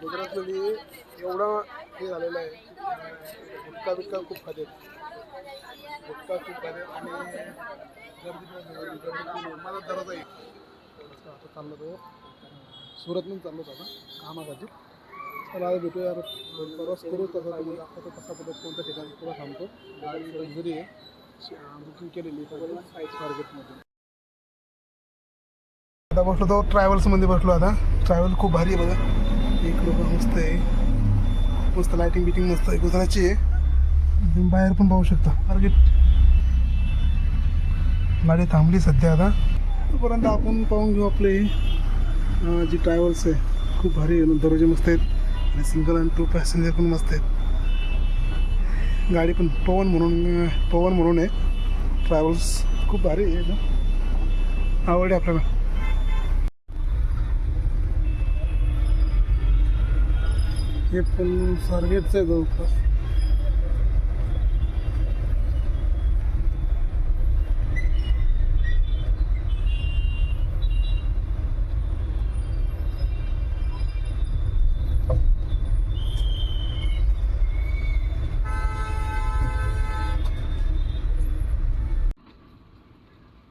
गुजरातमध्ये एवढा हे झालेलं आहे गुटखा बिटका खूप खाते. गुटखा खूप खाते आणि गर्दी आहे, गर्दी खूप मला दराचा आहे आता चाललो तो. सुरतमधून चाललो होतो आता. कामासाठी. चला आता भेटूया प्रवास करू तसा तुम्ही दाखवतो कसा पद्धत कोणत्या ठिकाणी पुढं थांबतो गाडी घरी आहे बुकिंग केलेली टार्गेटमध्ये आता बसलो तो ट्रॅव्हल्समध्ये बसलो आता. ट्रॅव्हल खूप भारी आहे बघा. एक लोक मस्त आहे. मस्त लायटिंग बिटिंग मस्त आहे. गुजरातची आहे. तुम्ही बाहेर पण पाहू शकता. टार्गेट गाडी थांबली सध्या आता. तोपर्यंत आपण पाहून घेऊ आपले जे जी ट्रॅव्हल्स आहे खूप भारी आहे. दरवाजे मस्त आहेत. आणि सिंगल आणि टू पॅसेंजर पण मस्त आहेत. गाडी पण पवन म्हणून पवन म्हणून आहे. ट्रॅव्हल्स खूप भारी आहे एकदम. आवडली आपल्याला. हे पण सर्वेच आहे जवळपास.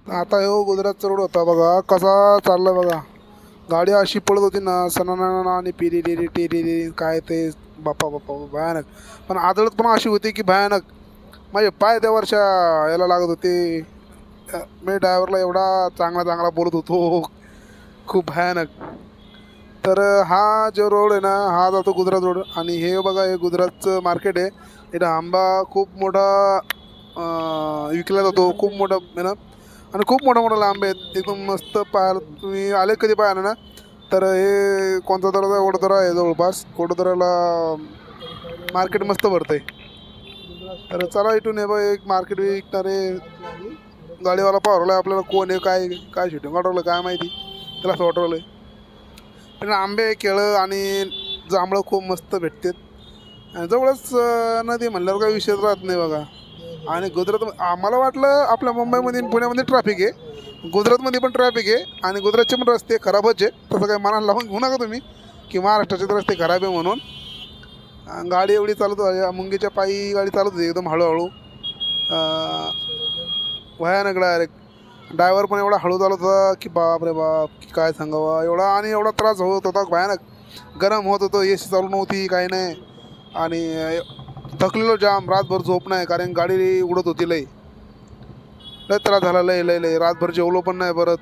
आता हो गुजरातचा रोड होता बघा. कसा चालला बघा. गाडी अशी पळत होती ना सणाना आणि पिरी टिरी रिरी काय ते बाप्पा बाप्पा भयानक. पण आदळत पण अशी होती की भयानक. माझे पाय त्या वर्षा याला लागत होते. मी ड्रायव्हरला एवढा चांगला चांगला बोलत होतो. खूप भयानक. तर हा जो रोड आहे ना हा जातो गुजरात रोड आणि हे बघा हे गुजरातचं मार्केट आहे. इथं आंबा खूप मोठा विकला जातो. खूप मोठा आहे ना? आणि खूप मोठा मोठा लांब आहेत. एकदम मस्त पाहायला तुम्ही आले कधी पाहायला ना? तर हे कोणता दराचा वडोदरा आहे जवळपास. वडोदराला मार्केट मस्त भरतं आहे तर चला इथून हे बा एक मार्केट विकणारे गाडीवाला आहे आपल्याला कोण आहे काय काय शूटिंग वाटवलं काय माहिती. त्याला असं वाटवलं आहे पण आंबे केळं आणि जांभळं खूप मस्त भेटतात. आणि जवळच नदी म्हणल्यावर काही विषयच राहत नाही बघा. आणि गुजरात आम्हाला वाटलं आपल्या मुंबईमध्ये आणि पुण्यामध्ये ट्रॅफिक आहे. गुजरातमध्ये पण ट्रॅफिक आहे आणि गुजरातचे पण रस्ते खराबच आहे तसं काही मनाला लावून घेऊ नका तुम्ही की महाराष्ट्राचे रस्ते खराब आहे म्हणून. गाडी एवढी चालत मुंगीच्या पायी गाडी चालत होती एकदम हळूहळू. भयानक डायरेक्ट ड्रायव्हर पण एवढा हळू चालत होता की बाप रे बाप की काय सांगावा? एवढा आणि एवढा त्रास होत होता भयानक. गरम होत होतं ए सी चालू नव्हती काही नाही. आणि थकलेलो जाम रातभर झोप नाही कारण गाडी उडत होती लई. लय त्रास झाला लय लय लय. रातभर जेवलो पण नाही परत.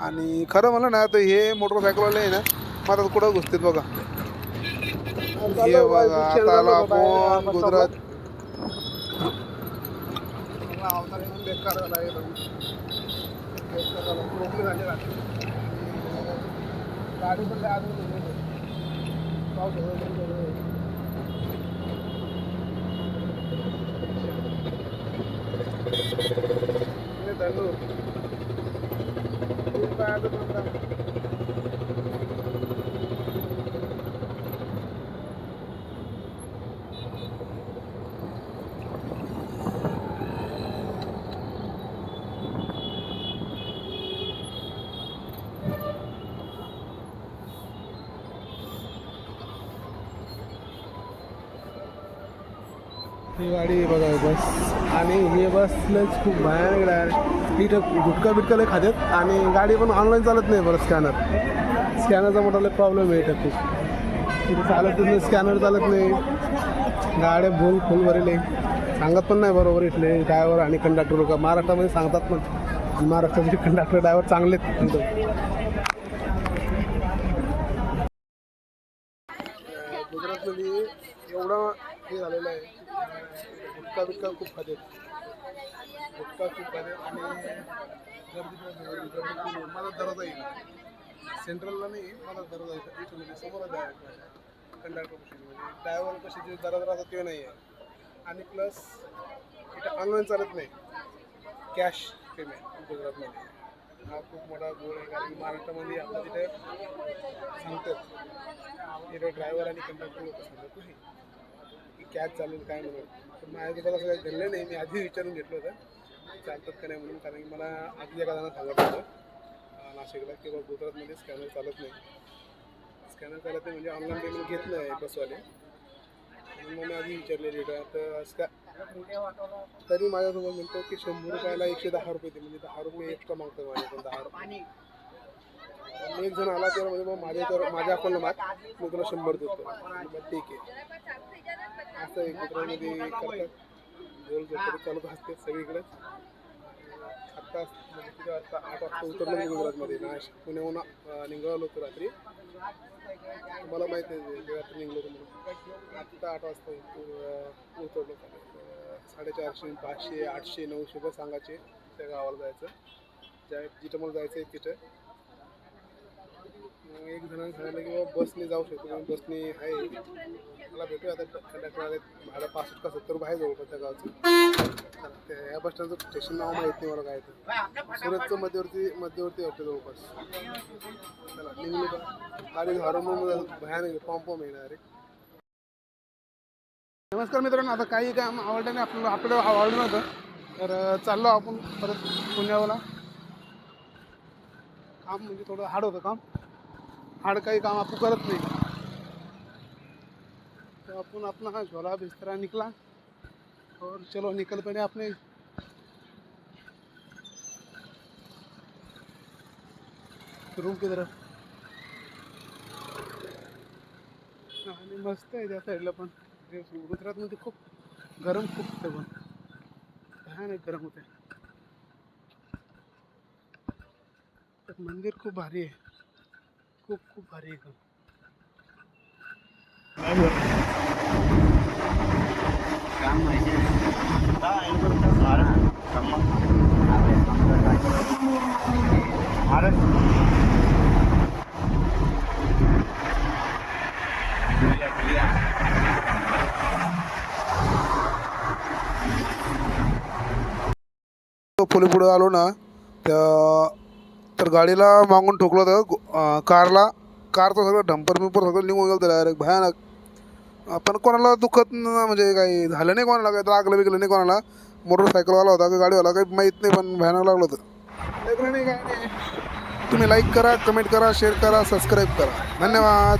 आणि खरं म्हणलं ना तर हे मोटरसायकलवाले आहे ना मग कुठं घुसतात बघा. हे बघा आता आलो आपण गुजरात. गाडी पण ही गाडी बघा बस. आणि हे बसलंच खूप भयानक आहे इथं गुटका बिटका लय खात्यात. आणि गाडी पण ऑनलाईन चालत नाही बरं स्कॅनर स्कॅनरचा मोठा लय प्रॉब्लेम आहे इथं खूप. इथं चालत नाही स्कॅनर चालत नाही. गाड्या भूल फुल भरले. सांगत पण नाही बरोबर इथले ड्रायव्हर आणि कंडक्टर लोक. महाराष्ट्रामध्ये सांगतात पण. आणि महाराष्ट्राचे कंडक्टर ड्रायव्हर चांगले गुजरातमध्ये एवढं हे झालेलं आहे. गुटखा बिटका खूप खाते. गुटखा खूप खाते आणि गर्दी गर्दी मला दराजा येईल. सेंट्रलला नाही मला दराजा येईल. इथून म्हणजे समोर कंडक्टर म्हणजे ड्रायव्हर कशी जे दराज राहतात ते नाही आहे आणि प्लस इथं ऑनलाईन चालत नाही. कॅश पेमेंट गुजरातमध्ये हा खूप मोठा गोळ आहे. कारण महाराष्ट्रामध्ये आपल्या तिथे सांगतात. तिथे ड्रायव्हर आणि कंडक्टर लोक सांगत कॅच चालेल काय म्हणून. पण माझ्यासोबत असं काही घडलं नाही मी आधी विचारून घेतलं होतं. चालतात का नाही म्हणून कारण की मला आधी एका जणांना सांगत होतं नाशिकला की बाबा गुजरातमध्ये स्कॅनर चालत नाही. स्कॅनर चालत नाही म्हणजे ऑनलाईन पेमेंट घेत नाही बसवाले. म्हणून मग मी आधी विचारले रेट तर स्कॅ तरी माझ्यासोबत म्हणतो की शंभर रुपयाला एकशे दहा रुपये ते म्हणजे दहा रुपये एक्स्ट्रा मागतो माझ्याकडून दहा रुपये. एक जण आला तर म्हणजे मग माझ्या तर माझ्या अकाउंटला माग मी तुला शंभर देतो. मग ठीक आहे. असं एकत्रमध्ये म्हणजे करतात. गोल जर चालू असते सगळीकडे. आत्ता म्हणजे आता आठ वाजता उतरलो मी गुजरातमध्ये. नाशिक पुण्याहून निघालो होतो रात्री. मला माहिती आहे रात्री निघलो होतो म्हणून. आत्ता आठ वाजता उतरलो. साडेचारशे पाचशे आठशे नऊशे रुपये सांगायचे त्या गावाला जायचं. ज्या जिथं मला जायचं आहे तिथं. मग एक जणांनी सांगितलं की बाबा बसने जाऊ शकतो बसने आहे. मला भेटूया आता. कंडक्टर आले भाडं पासष्ट का सत्तर रुपये आहे जवळपास त्या गावचं. ते या बस स्टँडचं स्टेशन नाव माहीत नाही मला काय तर सुरतचं मध्यवर्ती मध्यवर्ती वाटतं जवळपास. चला निघली का गाडी हॉर्मोन भयानक पॉम्प पॉम्प येणार नमस्कार मित्रांनो आता काही काम आवडलं नाही. आपल्याला आपल्याला आवडलं नव्हतं. तर चाललो आपण परत पुण्याला काम म्हणजे थोडं हार्ड होतं काम. हार्ड काही काम आपण करत नाही. तो आपण अपना झोला बिस्तरा निकला. और चलो निकल पड़े अपने रूम की तरफ आणि मस्त आहे त्या साईडला पण. गुजरातमध्ये खूप गरम खूप होते पण. भयानक गरम होते. मंदिर खूप भारी आहे. खूप खूप भारी आहे एकदम पुढे पुढे आलो ना त्या तर गाडीला मागून ठोकलं होतं. कारला. कारचं सगळं डंपर बिंपर सगळं निघून गेलं डायरेक्ट भयानक. पण कोणाला दुखत म्हणजे काही झालं नाही कोणाला काही लागलं बिगलं नाही कोणाला. मोटरसायकलवाला होता का गाडीवाला काही माहीत नाही पण भयानक लागलं होतं. नाही काय नाही. तुम्ही लाईक करा कमेंट करा शेअर करा सबस्क्राईब करा. धन्यवाद.